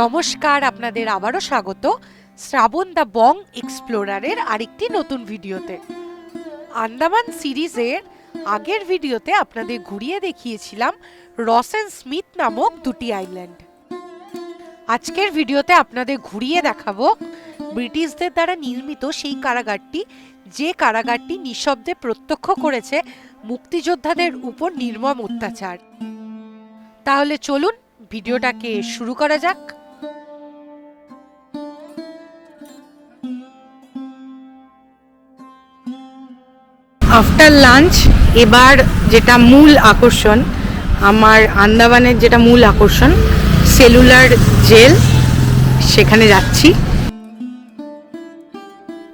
নমস্কার, আপনাদের আবারও স্বাগত শ্রাবণ দ্য বং এক্সপ্লোরারের আরেকটি নতুন ভিডিওতে। আন্দামান সিরিজের আগের ভিডিওতে আপনাদের ঘুরিয়ে দেখিয়েছিলাম রসেন স্মিথ নামক দুটি আইল্যান্ড আজকের ভিডিওতে আপনাদের ঘুরিয়ে দেখাবো ব্রিটিশদের দ্বারা নির্মিত সেই কারাগারটি, যে কারাগারটি নিঃশব্দে প্রত্যক্ষ করেছে মুক্তিযোদ্ধাদের উপর নির্মম অত্যাচার। তাহলে চলুন, ভিডিওটাকে শুরু করা যাক। আফটার লাঞ্চ এবার যেটা মূল আকর্ষণ, আমার আন্দামানের যেটা মূল আকর্ষণ, সেলুলার জেল, সেখানে যাচ্ছি।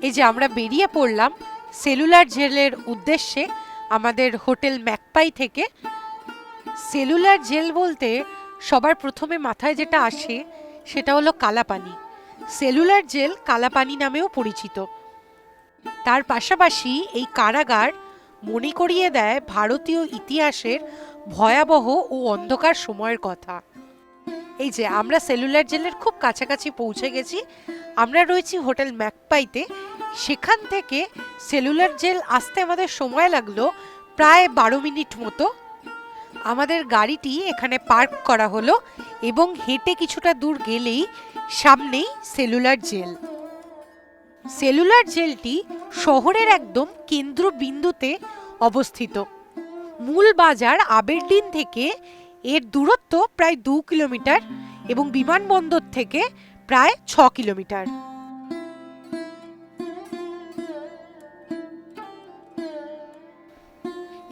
এই যে আমরা বেরিয়ে পড়লাম সেলুলার জেলের উদ্দেশ্যে আমাদের হোটেল ম্যাকপাই থেকে। সেলুলার জেল বলতে সবার প্রথমে মাথায় যেটা আসে, সেটা হলো কালাপানি। সেলুলার জেল কালাপানি নামেও পরিচিত। তার পাশাপাশি এই কারাগার মনে করিয়ে দেয় ভারতীয় ইতিহাসের ভয়াবহ ও অন্ধকার সময়ের কথা। এই যে, আমরা সেলুলার জেলের খুব কাছাকাছি পৌঁছে গেছি। আমরা রয়েছি হোটেল ম্যাকপাইতে। সেখান থেকে সেলুলার জেল আসতে আমাদের সময় লাগল প্রায় বারো মিনিট মতো। আমাদের গাড়িটি এখানে পার্ক করা হলো এবং হেঁটে কিছুটা দূর গেলেই সামনেই সেলুলার জেল। সেলুলার জেলটি শহরের একদম কেন্দ্রবিন্দুতে অবস্থিত। মূল বাজার আবেরডিন থেকে এর দূরত্ব প্রায় দু কিলোমিটার এবং বিমানবন্দর থেকে প্রায় ছ কিলোমিটার।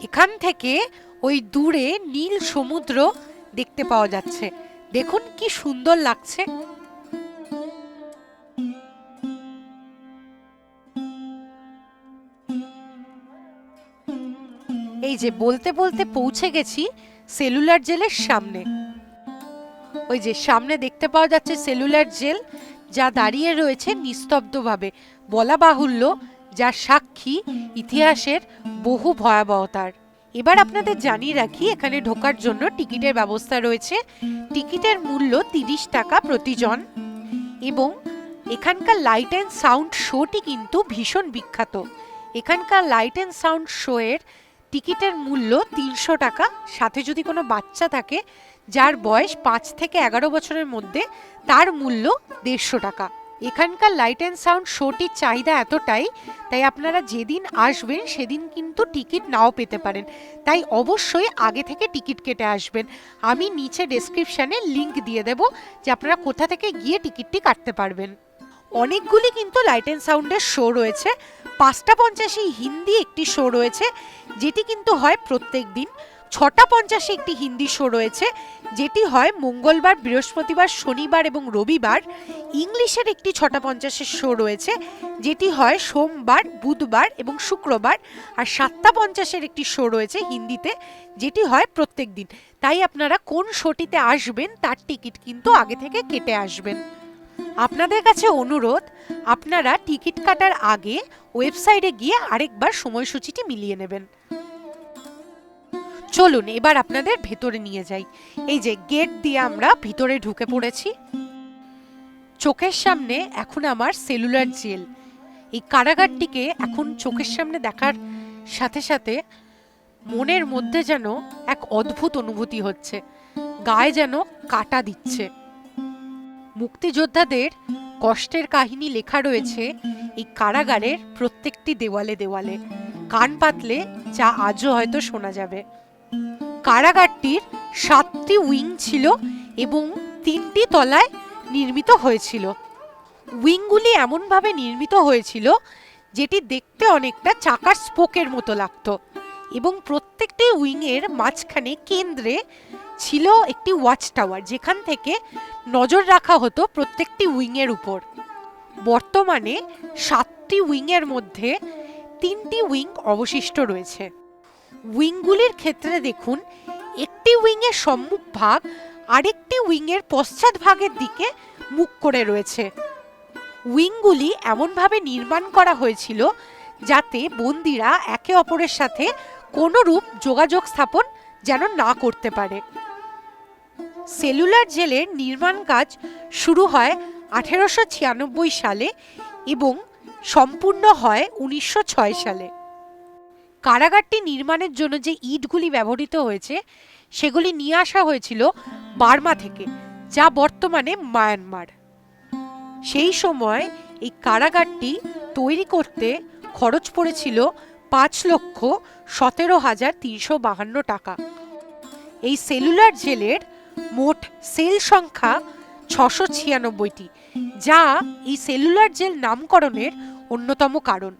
এখান থেকে ওই দূরে নীল সমুদ্র দেখতে পাওয়া যাচ্ছে। দেখুন কি সুন্দর লাগছে। যে বলতে বলতে পৌঁছে গেছি সেলুলার জেলের সামনে। ওই যে সামনে দেখতে পাওয়া যাচ্ছে সেলুলার জেল, যা দাঁড়িয়ে রয়েছে নিস্তব্ধভাবে। বলা বাহুল্য যা সাক্ষী ইতিহাসের বহু ভয়াবহতার। এবার আপনাদের জানিয়ে রাখি, এখানে ঢোকার জন্য টিকিটের ব্যবস্থা রয়েছে। টিকিটের মূল্য তিরিশ টাকা প্রতিজন। এবং এখানকার লাইট অ্যান্ড সাউন্ড শোটি কিন্তু ভীষণ বিখ্যাত। এখানকার লাইট অ্যান্ড সাউন্ড শোয়ের টিকিটের মূল্য তিনশো টাকা। সাথে যদি কোনো বাচ্চা থাকে, যার বয়স পাঁচ থেকে এগারো বছরের মধ্যে, তার মূল্য দেড়শো টাকা। এখানকার লাইট অ্যান্ড সাউন্ড শোটির চাহিদা এতটাই, তাই আপনারা যেদিন আসবেন, সেদিন কিন্তু টিকিট নাও পেতে পারেন। তাই অবশ্যই আগে থেকে টিকিট কেটে আসবেন। আমি নিচে ডেসক্রিপশানে লিংক দিয়ে দেব, যে আপনারা কোথা থেকে গিয়ে টিকিটটি কাটতে পারবেন। অনেকগুলি কিন্তু লাইট অ্যান্ড সাউন্ডের শো রয়েছে। পাঁচটা পঞ্চাশে হিন্দি একটি শো রয়েছে, যেটি কিন্তু হয় প্রত্যেক দিন। ছটা পঞ্চাশে একটি হিন্দি শো রয়েছে, যেটি হয় মঙ্গলবার, বৃহস্পতিবার, শনিবার এবং রবিবার। ইংলিশের একটি ছটা পঞ্চাশের শো রয়েছে, যেটি হয় সোমবার, বুধবার এবং শুক্রবার। আর সাতটা পঞ্চাশের একটি শো রয়েছে হিন্দিতে, যেটি হয় প্রত্যেক দিন। তাই আপনারা কোন শোটিতে আসবেন, তার টিকিট কিন্তু আগে থেকে কেটে আসবেন। আপনাদের কাছে অনুরোধ, আপনারা টিকিট কাটার আগে ওয়েবসাইটে গিয়ে আরেকবার সময়সূচিটি মিলিয়ে নেবেন। চলুন, এবার আপনাদের ভেতরে নিয়ে যাই। এই যে গেট দিয়ে আমরা ভিতরে ঢুকে পড়েছি। চোখের সামনে এখন আমার সেলুলার জেল। এই কারাগারটিকে এখন চোখের সামনে দেখার সাথে সাথে মনের মধ্যে যেন এক অদ্ভুত অনুভূতি হচ্ছে। গায়ে যেন কাটা দিচ্ছে। মুক্তিযোদ্ধাদের কষ্টের কাহিনী লেখা রয়েছে এই কারাগারের প্রত্যেকটি দেওয়ালে দেওয়ালে। কান পাতলে যা আজও হয়তো শোনা যাবে। কারাগারটির সাতটি উইং ছিল এবং তিনটি তলায় নির্মিত হয়েছিল। উইংগুলি এমনভাবে নির্মিত হয়েছিল যেটি দেখতে অনেকটা চাকার স্পোকের মতো লাগতো এবং প্রত্যেকটি উইংয়ের মাঝখানে কেন্দ্রে ছিল একটি ওয়াচ টাওয়ার যেখান থেকে নজর রাখা হতো প্রত্যেকটি উইংয়ের উপর। বর্তমানে সাতটি উইংয়ের মধ্যে তিনটি উইং অবশিষ্ট রয়েছে। উইংগুলির ক্ষেত্রে দেখুন, একটি উইংয়ের সম্মুখ ভাগ আরেকটি উইংয়ের পশ্চাৎ ভাগের দিকে মুখ করে রয়েছে। উইংগুলি এমনভাবে নির্মাণ করা হয়েছিল যাতে বন্দিরা একে অপরের সাথে কোনোরূপ যোগাযোগ স্থাপন যেন না করতে পারে। সেলুলার জেলের নির্মাণ কাজ শুরু হয় আঠেরোশো ছিয়ানব্বই সালে এবং সম্পূর্ণ হয় উনিশশো ছয় সালে। কারাগারটি নির্মাণের জন্য যে ইটগুলি ব্যবহৃত হয়েছে, সেগুলি নিয়ে আসা হয়েছিল বার্মা থেকে, যা বর্তমানে মায়ানমার। সেই সময় এই কারাগারটি তৈরি করতে খরচ পড়েছিল পাঁচ লক্ষ সতেরো হাজার তিনশো বাহান্ন টাকা। এই সেলুলার জেলের মোট সেল সংখ্যা ছশো ছিয়ানব্বইটি, যা এই সেলুলার জেল নামকরণের অন্যতম কারণ।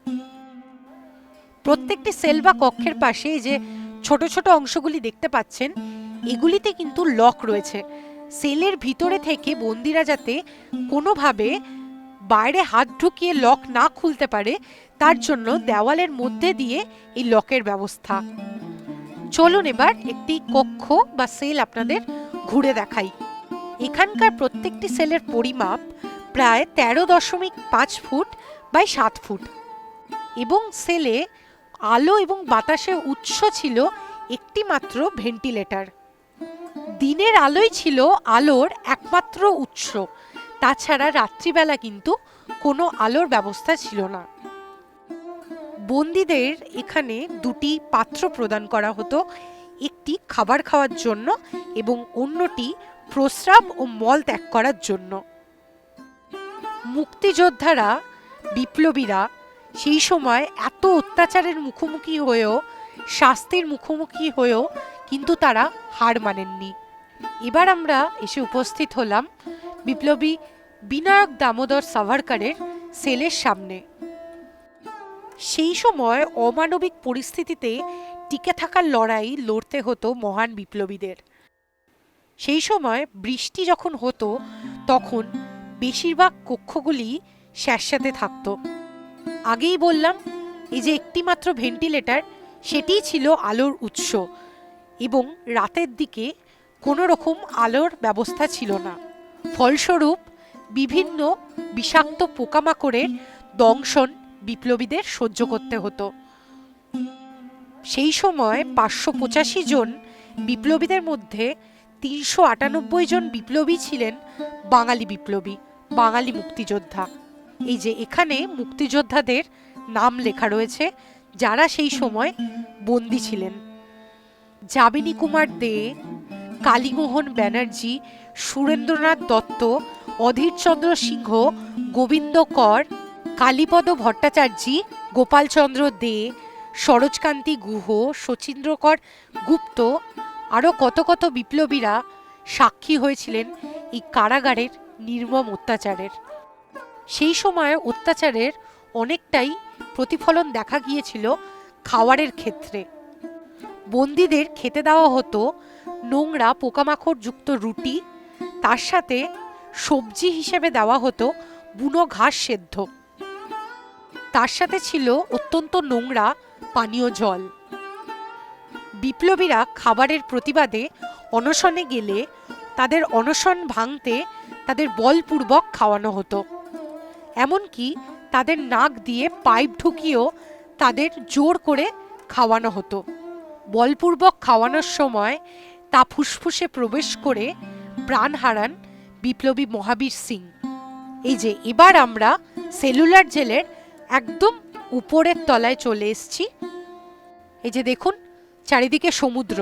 প্রত্যেকটি সেল বা কক্ষের পাশে যে ছোট ছোট অংশগুলি দেখতে পাচ্ছেন, এগুলিতে কিন্তু লক রয়েছে। সেলের ভিতরে থেকে বন্দিরা যাতে কোনোভাবে বাইরে হাত ঢুকিয়ে লক না খুলতে পারে, তার জন্য দেওয়ালের মধ্যে দিয়ে এই লকের ব্যবস্থা। চলুন এবার একটি কক্ষ বা সেল আপনাদের ঘুরে দেখাই। এখানকার প্রত্যেকটি সেলের পরিমাপ প্রায় তেরো দশমিক পাঁচ ফুট বাই সাত ফুট। এবং সেলে আলো এবং বাতাসের উৎস ছিল একটি মাত্র ভেন্টিলেটর। দিনের আলোই ছিল আলোর একমাত্র উৎস। তাছাড়া রাত্রিবেলা কিন্তু কোনো আলোর ব্যবস্থা ছিল না। বন্দীদের এখানে দুটি পাত্র প্রদান করা হতো, একটি খাবার খাওয়ার জন্য এবং অন্যটি প্রস্রাব ও মল ত্যাগ করার জন্য। মুক্তিযোদ্ধারা, বিপ্লবীরা সেই সময় এত অত্যাচারের মুখোমুখি হয়েও, শাস্তির মুখোমুখি হয়েও কিন্তু তারা হার মানেননি। এবার আমরা এসে উপস্থিত হলাম বিপ্লবী বিনায়ক দামোদর সাভারকারের সেলের সামনে। সেই সময় অমানবিক পরিস্থিতিতে টিকে থাকার লড়াই লড়তে হতো মহান বিপ্লবীদের। সেই সময় বৃষ্টি যখন হতো, তখন বেশিরভাগ কক্ষগুলি স্যাঁতস্যাঁতে থাকতো। আগেই বললাম, এই যে একটি মাত্র ভেন্টিলেটর, সেটিই ছিল আলোর উৎস এবং রাতের দিকে কোনো রকম আলোর ব্যবস্থা ছিল না। ফলস্বরূপ, বিভিন্ন বিষাক্ত পোকামাকড়ের দংশন বিপ্লবীদের সহ্য করতে হতো। সেই সময় পাঁচশো পঁচাশি জন বিপ্লবীদের মধ্যে তিনশো আটানব্বই জন বিপ্লবী ছিলেন বাঙালি বিপ্লবী, বাঙালি মুক্তিযোদ্ধা। এই যে এখানে মুক্তিযোদ্ধাদের নাম লেখা রয়েছে, যারা সেই সময় বন্দী ছিলেন। যামিনী কুমার দে, কালীমোহন ব্যানার্জি, সুরেন্দ্রনাথ দত্ত, অধীরচন্দ্র সিংহ, গোবিন্দ কর কালীপদ ভট্টাচার্যী, গোপালচন্দ্র দে, সরোজকান্তি গুহ, শচীন্দ্রকর গুপ্ত আরও কত কত বিপ্লবীরা সাক্ষী হয়েছিলেন এই কারাগারের নির্মম অত্যাচারের। সেই সময় অত্যাচারের অনেকটাই প্রতিফলন দেখা গিয়েছিল খাওয়ারের ক্ষেত্রে। বন্দীদের খেতে দেওয়া হতো নোংরা পোকামাকড় যুক্ত রুটি, তার সাথে সবজি হিসেবে দেওয়া হতো বুনো ঘাস সেদ্ধ। তার সাথে ছিল অত্যন্ত নোংরা পানীয় জল। বিপ্লবীরা খাবারের প্রতিবাদে অনশনে গেলে তাদের অনশন ভাঙতে তাদের বলপূর্বক খাওয়ানো হতো। এমনকি তাদের নাক দিয়ে পাইপ ঢুকিয়েও তাদের জোর করে খাওয়ানো হতো। বলপূর্বক খাওয়ানোর সময় তা ফুসফুসে প্রবেশ করে প্রাণ হারান বিপ্লবী মহাবীর সিং। এই যে এবার আমরা সেলুলার জেলের একদম উপরের তলায় চলে এসেছি। এই যে দেখুন, চারিদিকে সমুদ্র।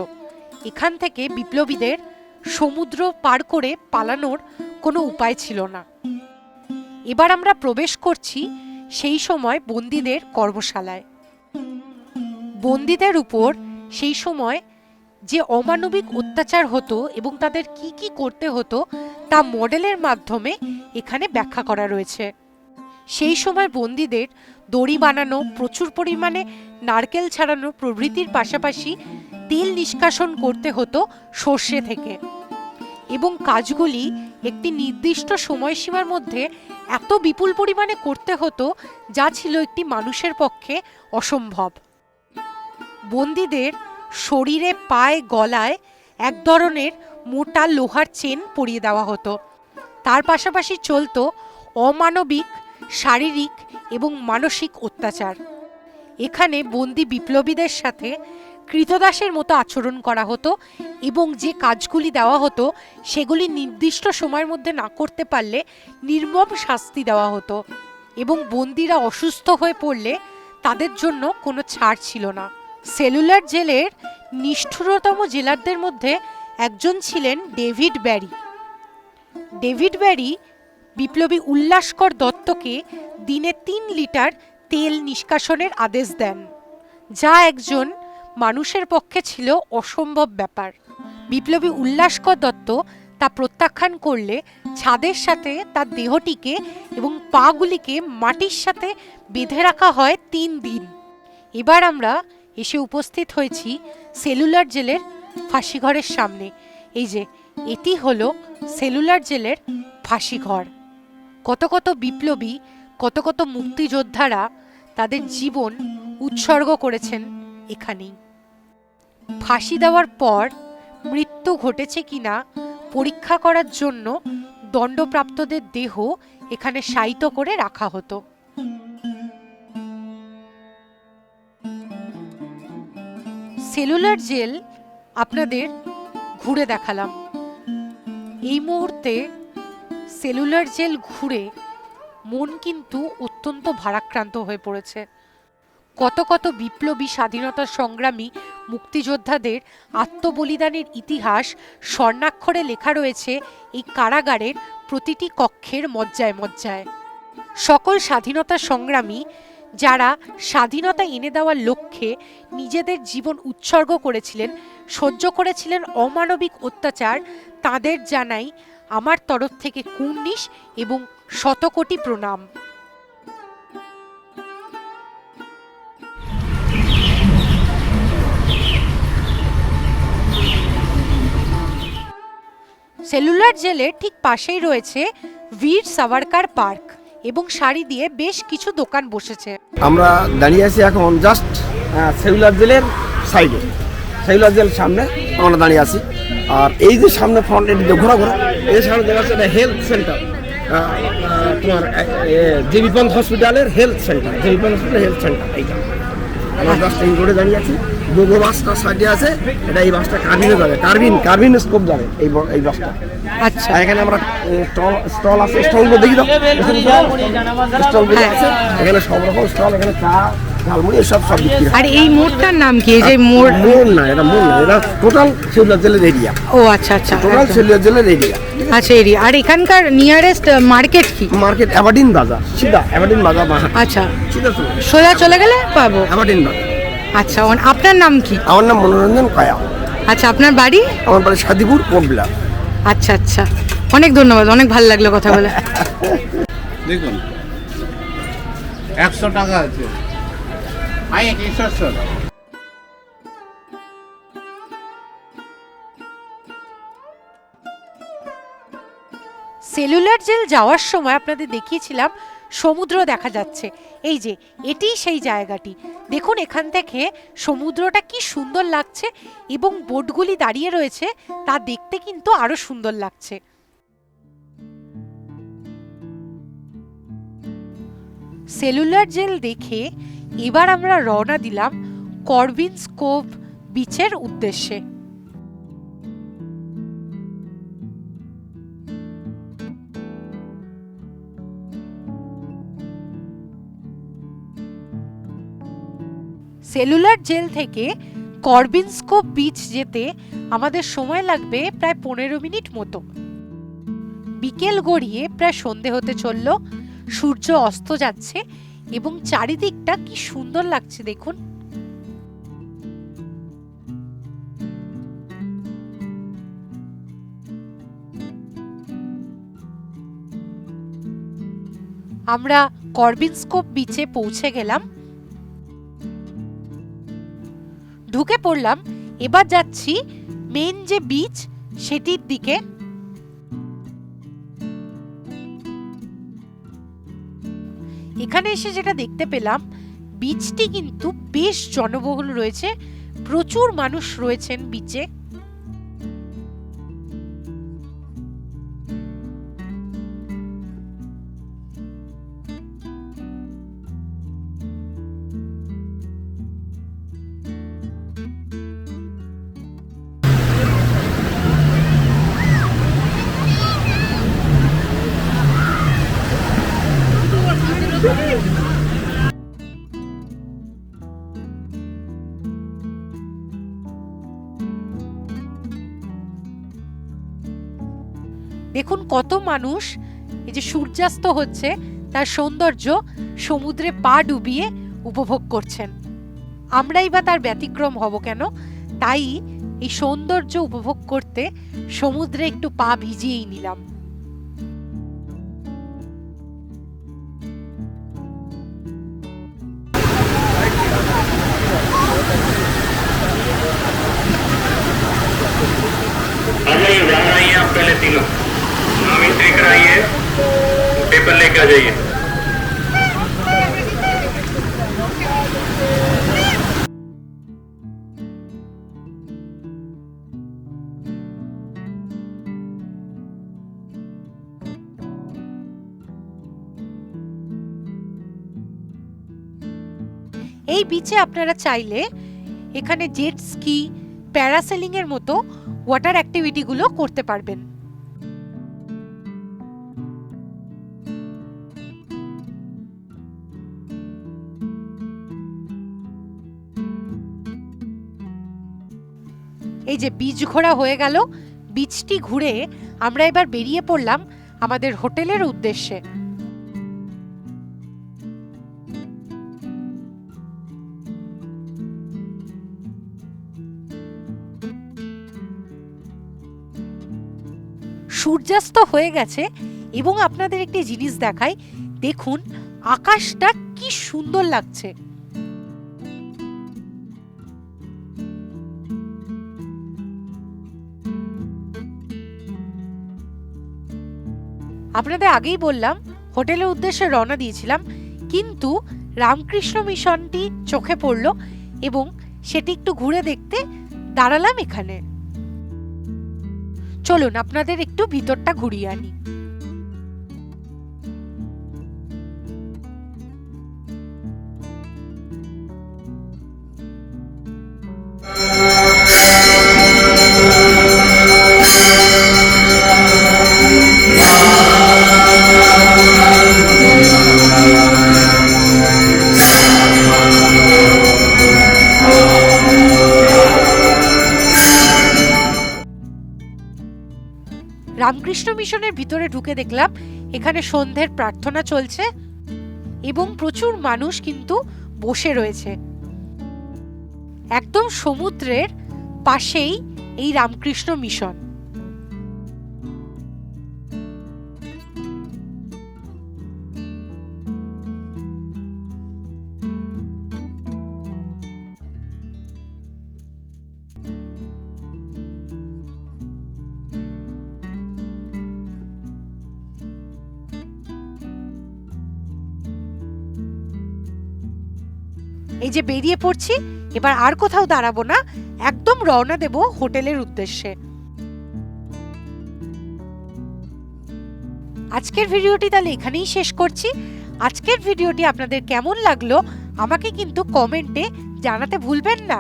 এখান থেকে বিপ্লবীদের সমুদ্র পার করে পালানোর কোনো উপায় ছিল না। এবার আমরা প্রবেশ করছি সেই সময় বন্দীদের কর্মশালায়। বন্দীদের উপর সেই সময় যে অমানবিক অত্যাচার হতো এবং তাদের কি কি করতে হতো তা মডেলের মাধ্যমে এখানে ব্যাখ্যা করা রয়েছে। সেই সময় বন্দীদের দড়ি বানানো, প্রচুর পরিমাণে নারকেল ছাড়ানো প্রভৃতির পাশাপাশি তেল নিষ্কাশন করতে হতো সর্ষে থেকে। এবং কাজগুলি একটি নির্দিষ্ট সময়সীমার মধ্যে এত বিপুল পরিমাণে করতে হতো, যা ছিল একটি মানুষের পক্ষে অসম্ভব। বন্দীদের শরীরে পায়ে, গলায় এক ধরনের মোটা লোহার চেন পরিয়ে দেওয়া হতো। তার পাশাপাশি চলতো অমানবিক শারীরিক এবং মানসিক অত্যাচার। এখানে বন্দি বিপ্লবীদের সাথে কৃতদাসের মতো আচরণ করা হতো এবং যে কাজগুলি দেওয়া হতো, সেগুলি নির্দিষ্ট সময়ের মধ্যে না করতে পারলে নির্মম শাস্তি দেওয়া হতো এবং বন্দিরা অসুস্থ হয়ে পড়লে তাদের জন্য কোনো ছাড় ছিল না। সেলুলার জেলের নিষ্ঠুরতম জেলারদের মধ্যে একজন ছিলেন ডেভিড ব্যারি। ডেভিড ব্যারি বিপ্লবী উল্লাসকর দত্তকে দিনে তিন লিটার তেল নিষ্কাশনের আদেশ দেন, যা একজন মানুষের পক্ষে ছিল অসম্ভব ব্যাপার। বিপ্লবী উল্লাসকর দত্ত তা প্রত্যাখ্যান করলে ছাদের সাথে তার দেহটিকে এবং পাগুলিকে মাটির সাথে বেঁধে রাখা হয় তিন দিন। এবার আমরা এসে উপস্থিত হয়েছি সেলুলার জেলের ফাঁসিঘরের সামনে। এই যে, এটি হলো সেলুলার জেলের ফাঁসিঘর। কত কত বিপ্লবী, কত কত মুক্তিযোদ্ধারা তাদের জীবন উৎসর্গ করেছেন এখানেই। ফাঁসি দেওয়ার পর মৃত্যু ঘটেছে কিনা পরীক্ষা করার জন্য দণ্ডপ্রাপ্তদের দেহ এখানে শায়িত করে রাখা হতো। সেলুলার জেল আপনাদের ঘুরে দেখালাম। এই মুহূর্তে সেলুলার জেল ঘুরে মন কিন্তু অত্যন্ত ভারাক্রান্ত হয়ে পড়েছে। কত কত বিপ্লবী স্বাধীনতা সংগ্রামী মুক্তিযোদ্ধাদের আত্মবলিদানের ইতিহাস স্বর্ণাক্ষরে লেখা রয়েছে এই কারাগারের প্রতিটি কক্ষের মজ্জায় মজ্জায়। সকল স্বাধীনতা সংগ্রামী যারা স্বাধীনতা এনে দেওয়ার লক্ষ্যে নিজেদের জীবন উৎসর্গ করেছিলেন, সহ্য করেছিলেন অমানবিক অত্যাচার, তাদের জানাই আমার তরফ থেকে কুর্নিশ এবং শতকোটি প্রণাম। সেলুলার জেলের ঠিক পাশেই রয়েছে বীর সাভারকার পার্ক এবং সারি দিয়ে বেশ কিছু দোকান বসেছে। আমরা দাঁড়িয়ে আছি এখন জাস্ট সেলুলার জেলের সাইডে। সেলুলার জেল সামনে আমরা দাঁড়িয়ে আছি। আর এই যে সামনে ফ্রন্ট এদিকে ঘোরা ঘোরা এই সামনে দেখা যাচ্ছে এটা হেলথ সেন্টার তোমার জেবি পন্থ হসপিটালের হেলথ সেন্টার জেবিপন্থ হসপিটাল হেলথ সেন্টার এইটা আমরা জাস্ট এই রোডে দাঁড়িয়ে আছি। দুগো বাসটা সাইডে আছে এটা এই বাসটা কার্বিনে যাবে কার্বিন কার্বিন স্কোপ যাবে এই এই বাসটা আচ্ছা। এখানে আমরা স্টল স্টল আছে স্টল দেখি দাও। স্টল হ্যাঁ। আছে এখানে সব রকম স্টল এখানে চা ঝালমুড়ি এসব সব বিক্রি হয়। আর এই মোড়টার নাম কি? এই যে মোড় মোড় না এটা মোড় না এটা টোটাল সেলুলার জেলের এরিয়া ও আচ্ছা আচ্ছা টোটাল একদম। সেলুলার জেলের এরিয়া আচ্ছা এরি আর এখানকার নিয়ারেস্ট মার্কেট কি? মার্কেট অ্যাবাডিন বাজার সিধা অ্যাবাডিন বাজার। আচ্ছা। সিধা চলে সোজা চলে গেলে পাবো? অ্যাবাডিন বাজার আচ্ছা আপনার নাম কি? আমার নাম মনোরঞ্জন কয়া। আচ্ছা আপনার বাড়ি? আমার বাড়ি সাদিপুর কোটবিলা। আচ্ছা আচ্ছা। অনেক ধন্যবাদ অনেক ভালো লাগল কথা বলে। দেখুন একশো টাকা আছে। আই একশো সেলুলার জেল যাওয়ার সময় আপনাদের দেখিয়েছিলাম, সমুদ্র দেখা যাচ্ছে। এই যে এটিই সেই জায়গাটি। দেখুন এখান থেকে সমুদ্রটা কি সুন্দর লাগছে এবং বোটগুলি দাঁড়িয়ে রয়েছে, তা দেখতে কিন্তু আরও সুন্দর লাগছে। সেলুলার জেল দেখে এবার আমরা রওনা দিলাম করবিন্স কোভ বিচের উদ্দেশ্যে। সেলুলার জেল থেকে করবিনস্কো বিচ যেতে আমাদের সময় লাগবে প্রায় পনেরো মিনিট মতো। বিকেল গড়িয়ে প্রায় সন্ধে হতে চলল। সূর্য অস্ত যাচ্ছে। এবং চারিদিকটা কি সুন্দর লাগছে দেখুন। আমরা করবিনস্কোপ বিচে পৌঁছে গেলাম। ঢুকে পড়লাম। এবার যাচ্ছি মেন যে বিচ সেটির দিকে। এখানে এসে যেটা দেখতে পেলাম বিচটি কিন্তু বেশ জনবহুল রয়েছে। প্রচুর মানুষ রয়েছেন বিচে কত মানুষ, এই যে সূর্যাস্ত হচ্ছে, তার সৌন্দর্য সমুদ্রে পা ডুবিয়ে উপভোগ করছেন। আমরাই বা তার ব্যতিক্রম হব কেন? তাই এই সৌন্দর্য উপভোগ করতে সমুদ্রে একটু পা ভিজিয়েই নিলাম। पेपर लेके आ जाइए এই বিচে আপনারা চাইলে এখানে জেট স্কি প্যারাসেলিং এর মতো ওয়াটার অ্যাক্টিভিটিগুলো করতে পারবেন এই যে বীজ ঘোরা হয়ে গেল, বীজটি ঘুরে আমরা এবার বেরিয়ে পড়লাম আমাদের হোটেলের উদ্দেশ্যে। সূর্যাস্ত হয়ে গেছে এবং আপনাদের একটি জিনিস দেখাই। দেখুন, আকাশটা কি সুন্দর লাগছে। আপনাদের আগেই বললাম, হোটেলের উদ্দেশ্যে রওনা দিয়েছিলাম, কিন্তু রামকৃষ্ণ মিশনটি চোখে পড়ল এবং সেটি একটু ঘুরে দেখতে দাঁড়ালাম এখানে। চলুন, আপনাদের একটু ভিতরটা ঘুরিয়ে আনি। রামকৃষ্ণ মিশনের ভিতরে ঢুকে দেখলাম, এখানে সন্ধ্যের প্রার্থনা চলছে এবং প্রচুর মানুষ কিন্তু বসে রয়েছে। একদম সমুদ্রের পাশেই এই রামকৃষ্ণ মিশন। এই যে বেরিয়ে পড়ছি, এবার আর কোথাও দাঁড়াবো না, একদম রওনা দেব হোটেলের উদ্দেশ্যে। আজকের ভিডিওটি তাহলে এখানেই শেষ করছি। আজকের ভিডিওটি আপনাদের কেমন লাগল, আমাকে কিন্তু কমেন্টে জানাতে ভুলবেন না।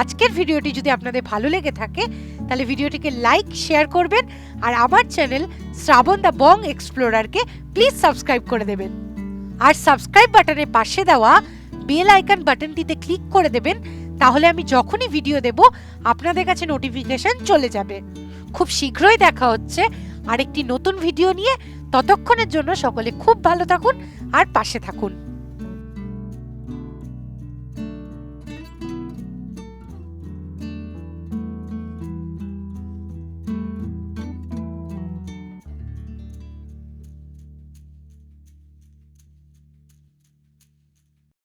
আজকের ভিডিওটি যদি আপনাদের ভালো লেগে থাকে, তাহলে ভিডিওটিকে লাইক, শেয়ার করবেন, আর আমার চ্যানেল শ্রাবণ দ্য বং এক্সপ্লোরারকে প্লিজ সাবস্ক্রাইব করে দেবেন। আর সাবস্ক্রাইব বাটনের পাশে দেওয়া বেল আইকন বাটনটিতে ক্লিক করে দেবেন, তাহলে আমি যখনই ভিডিও দেব, আপনাদের কাছে নোটিফিকেশন চলে যাবে। খুব শীঘ্রই দেখা হচ্ছে। আরেকটি নতুন ভিডিও নিয়ে ততক্ষণের জন্য সকলে খুব ভালো থাকুন আর পাশে থাকুন।